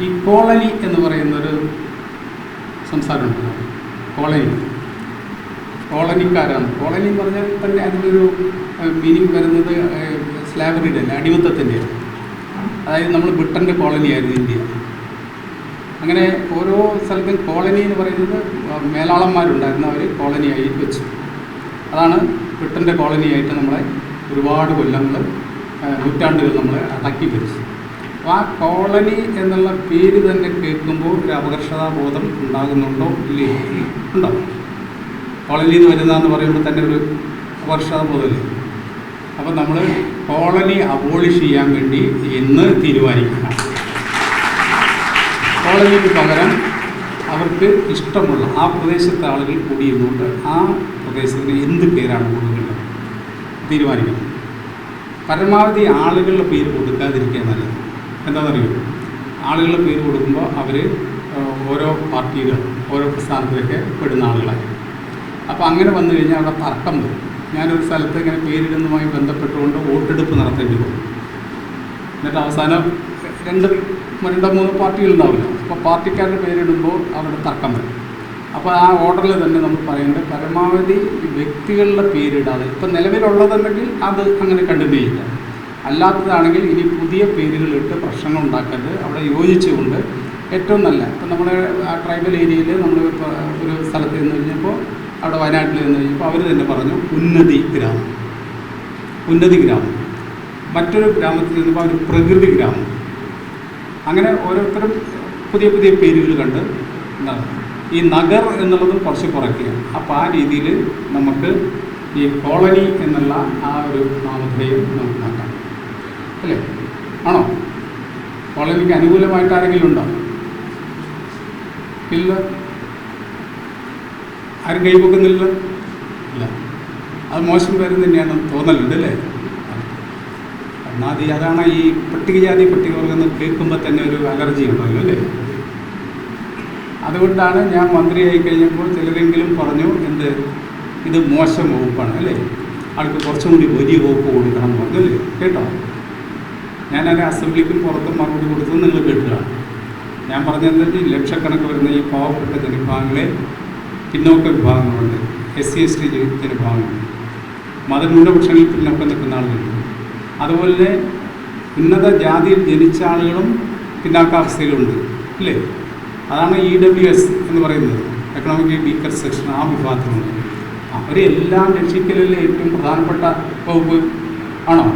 ഈ കോളനി എന്ന് പറയുന്നൊരു സംസാരമുണ്ട്. കോളനി. കോളനിക്കാരാണ്. കോളനി എന്ന് പറഞ്ഞാൽ തന്നെ അതിനൊരു മീനിങ് വരുന്നത് സ്ലാബറിയുടെ അല്ല അടിമത്തത്തിന്റെ അതായത് നമ്മൾ ബ്രിട്ടന്റെ കോളനിയായിരുന്നു ഇന്ത്യ. അങ്ങനെ ഓരോ സ്ഥലത്തും കോളനി എന്ന് പറയുന്നത് മേലാളന്മാരുണ്ടായിരുന്നു അവർ കോളനിയായി വെച്ചു. അതാണ് ബ്രിട്ടന്റെ കോളനിയായിട്ട് നമ്മളെ ഒരുപാട് കൊല്ലങ്ങൾ നൂറ്റാണ്ടുകൾ നമ്മളെ അടക്കി അപ്പോൾ ആ കോളനി എന്നുള്ള പേര് തന്നെ കേൾക്കുമ്പോൾ ഒരു അപകർഷതാബോധം ഉണ്ടാകുന്നുണ്ടോ? ഇല്ലേ? ഉണ്ടോ? കോളനിയിൽ നിന്ന് വരുന്നതെന്ന് പറയുമ്പോൾ തന്നെ ഒരു അപകർഷതാബോധമല്ലേ? അപ്പോൾ നമ്മൾ കോളനി അബോളിഷ് ചെയ്യാൻ വേണ്ടി എന്ന് തീരുമാനിക്കണം. കോളനിക്ക് പകരം അവർക്ക് ഇഷ്ടമുള്ള ആ പ്രദേശത്തെ ആളുകൾ കൂടിയിരുന്നുകൊണ്ട് ആ പ്രദേശത്തിന് എന്ത് പേരാണ് കൊടുക്കേണ്ടത്? തീരുമാനിക്കണം. പരമാവധി ആളുകളുടെ പേര് കൊടുക്കാതിരിക്കാൻ നല്ലത്. എന്താണെന്നറിയോ? ആളുകളുടെ പേര് കൊടുക്കുമ്പോൾ അവർ ഓരോ പാർട്ടിയിൽ ഓരോ പ്രസ്ഥാനത്തിലൊക്കെ പെടുന്ന ആളുകളായി. അപ്പോൾ അങ്ങനെ വന്നു കഴിഞ്ഞാൽ അവിടെ തർക്കം വരും. ഞാനൊരു സ്ഥലത്ത് ഇങ്ങനെ പേരിടുന്നതുമായി ബന്ധപ്പെട്ടുകൊണ്ട് വോട്ടെടുപ്പ് നടത്തേണ്ടി വരും. എന്നിട്ട് അവസാനം രണ്ട് രണ്ടോ മൂന്ന് പാർട്ടികളുണ്ടാവില്ല അപ്പോൾ പാർട്ടിക്കാരുടെ പേരിടുമ്പോൾ അവിടെ തർക്കം വരും. അപ്പോൾ ആ ഓർഡറിൽ തന്നെ നമ്മൾ പറയേണ്ടത് പരമാവധി വ്യക്തികളുടെ പേരിടാതെ ഇപ്പം നിലവിലുള്ളതുണ്ടെങ്കിൽ അത് അങ്ങനെ കണ്ടിന്യൂ ചെയ്യാം. അല്ലാത്തതാണെങ്കിൽ ഇനി പുതിയ പേരുകളിട്ട് പ്രശ്നങ്ങൾ ഉണ്ടാക്കരുത്. അവിടെ യോജിച്ചുകൊണ്ട് ഏറ്റവും നല്ല. ഇപ്പം നമ്മുടെ ട്രൈബൽ ഏരിയയിൽ നമ്മൾ ഒരു സ്ഥലത്ത് നിന്ന് കഴിഞ്ഞപ്പോൾ അവിടെ വയനാട്ടിൽ നിന്ന് കഴിഞ്ഞപ്പോൾ അവർ തന്നെ പറഞ്ഞു ഉന്നതി ഗ്രാമം. ഉന്നതി ഗ്രാമം. മറ്റൊരു ഗ്രാമത്തിൽ നിന്നപ്പോൾ അവർ പ്രകൃതി ഗ്രാമം. അങ്ങനെ ഓരോരുത്തരും പുതിയ പുതിയ പേരുകൾ കണ്ട് ഈ നഗർ എന്നുള്ളതും കുറച്ച് കുറയ്ക്കുക അപ്പോൾ ആ രീതിയിൽ നമുക്ക് ഈ കോളനി എന്നുള്ള ആ ഒരു നാമധേയം നമുക്ക് അല്ലേ ആണോ? കോളനിക്ക് അനുകൂലമായിട്ട് ആരെങ്കിലും ഉണ്ടോ? ഇല്ല? ആരും കൈവക്കുന്നില്ല ഇല്ല. അത് മോശം പേരും തന്നെയാണ് തോന്നലുണ്ട് അല്ലേ? ഒന്നാമത് അതാണ് ഈ പട്ടികജാതി പട്ടികവർഗം കേൾക്കുമ്പോൾ തന്നെ ഒരു അലർജി ഉണ്ടല്ലോ അല്ലേ? അതുകൊണ്ടാണ് ഞാൻ മന്ത്രിയായി കഴിഞ്ഞപ്പോൾ ചിലരെങ്കിലും പറഞ്ഞു എന്ത്? ഇത് മോശം വകുപ്പാണ് അല്ലേ? ആൾക്ക് കുറച്ചും കൂടി വലിയ വകുപ്പ് കൊടുക്കണം എന്ന് പറഞ്ഞു അല്ലേ? കേട്ടോ? ഞാനത് അസംബ്ലിക്ക് പുറത്തും മറുപടി കൊടുത്തത് നിങ്ങൾ കേട്ടതാണ് ഞാൻ പറഞ്ഞത് ലക്ഷക്കണക്ക് വരുന്ന ഈ പാവപ്പെട്ട ജനവിഭാഗങ്ങളെ പിന്നോക്ക വിഭാഗങ്ങളുണ്ട്. എസ് സി എസ് ടി ജനവിഭാഗങ്ങളുണ്ട് മതന്യൂനപക്ഷങ്ങളിൽ പിന്നോക്കം നിൽക്കുന്ന ആളുകളുണ്ട്. അതുപോലെ ഉന്നത ജാതിയിൽ ജനിച്ച ആളുകളും പിന്നാക്കാവസ്ഥയിലുണ്ട് അല്ലേ? അതാണ് ഇ ഡബ്ല്യു എസ് എന്ന് പറയുന്നത്. എക്കണോമിക് വീക്കർ സെക്ഷൻ ആ വിഭാഗത്തിലുണ്ട്. അവരെല്ലാം രക്ഷിക്കലിലെ ഏറ്റവും പ്രധാനപ്പെട്ട വകുപ്പ് ആണോ?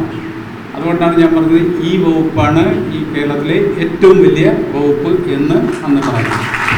അതുകൊണ്ടാണ് ഞാൻ പറഞ്ഞത് ഈ വകുപ്പാണ് ഈ കേരളത്തിലെ ഏറ്റവും വലിയ വകുപ്പ് എന്ന് അന്ന് പറയുന്നത്.